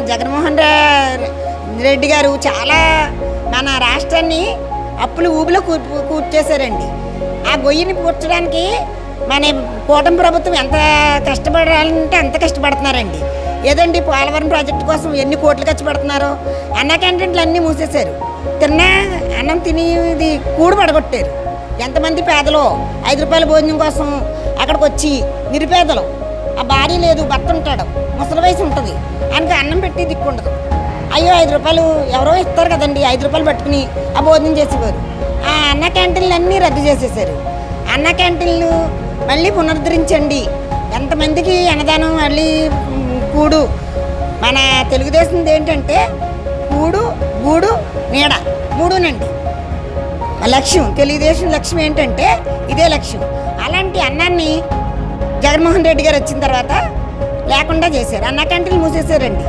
జగన్మోహన్ రెడ్డి గారు చాలా మన రాష్ట్రాన్ని అప్పులు ఊబిలో కూర్పు కూర్చేశారండి. ఆ గొయ్యిని పూడ్చడానికి మన కూటమి ప్రభుత్వం ఎంత కష్టపడాలంటే అంత కష్టపడుతున్నారండి. ఏదండి పోలవరం ప్రాజెక్టు కోసం ఎన్ని కోట్లు ఖర్చు పెడుతున్నారో? అన్న క్యాంటీన్లు అన్నీ మూసేశారు. తిన్నా అన్నం తినేది కూడు పడగొట్టారు. ఎంతమంది పేదలు ఐదు రూపాయల భోజనం కోసం అక్కడికి వచ్చి నిరుపేదలు. ఆ భార్య లేదు భర్త ఉంటాడు. దిక్కుండదు. అయ్యో ఐదు రూపాయలు ఎవరో ఇస్తారు కదండి. ఐదు రూపాయలు పట్టుకుని ఆ భోజనం చేసేవారు. ఆ అన్న క్యాంటీన్లు అన్నీ రద్దు చేసేసారు అన్న క్యాంటీన్లు మళ్ళీ పునరుద్ధరించండి. ఎంతమందికి అన్నదానం మళ్ళీ కూడు. మన తెలుగుదేశం ఏంటంటే కూడు గూడు నీడ మూడునండి. ఆ లక్ష్యం తెలుగుదేశం లక్ష్యం ఏంటంటే ఇదే లక్ష్యం. అలాంటి అన్నాన్ని జగన్మోహన్ రెడ్డి గారు వచ్చిన తర్వాత లేకుండా చేశారు. అన్న క్యాంటీన్లు మూసేశారండి.